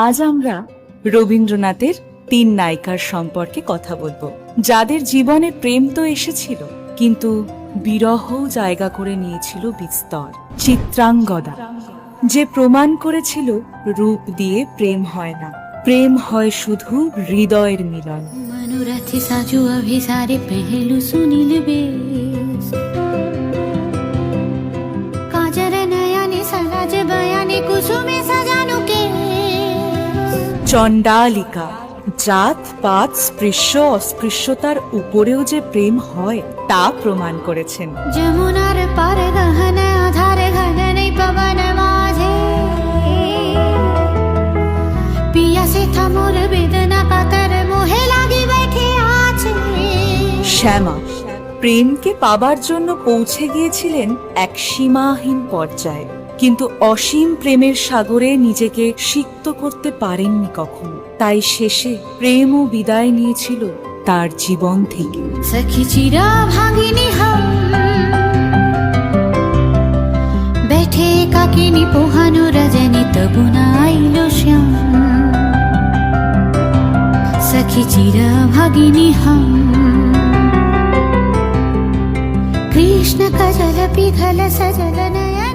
আজ আমরা রবীন্দ্রনাথের তিন নায়িকার সম্পর্কে কথা বলব। যাদের জীবনে প্রেম তো এসেছিল, কিন্তু বিরহ জায়গা করে নিয়েছিল বিস্তর। চিত্রাঙ্গদা, যে প্রমাণ করেছিল রূপ দিয়ে প্রেম হয় না। প্রেম হয় শুধু হৃদয়ের মিলন। মনোরাথে সাজু অভিসারে পেহেলু শুনিল চণ্ডালিকা জাত পাত স্পৃশ্য অস্পৃশ্যতার উপরেও যে প্রেম হয় তা প্রমাণ করেছেন। যমুনার পার গহন আধার ঘন পবন মাঝে। পিয়া সে বেদনা কাতর মোহে লাগি বেঠে আছে। শ্যামা প্রেমকে পাবার জন্য পৌঁছে গিয়েছিলেন এক সীমাহীন পর্যায়ে। কিন্তু অসীম প্রেমের সাগরে নিজেকে সিক্ত করতে পারেননি কখনো। তাই শেষে প্রেমও বিদায় নিয়েছিল তার জীবন থেকে। বেঠে তবু চিরা কৃষ্ণ কজল পিঘল সজল নয়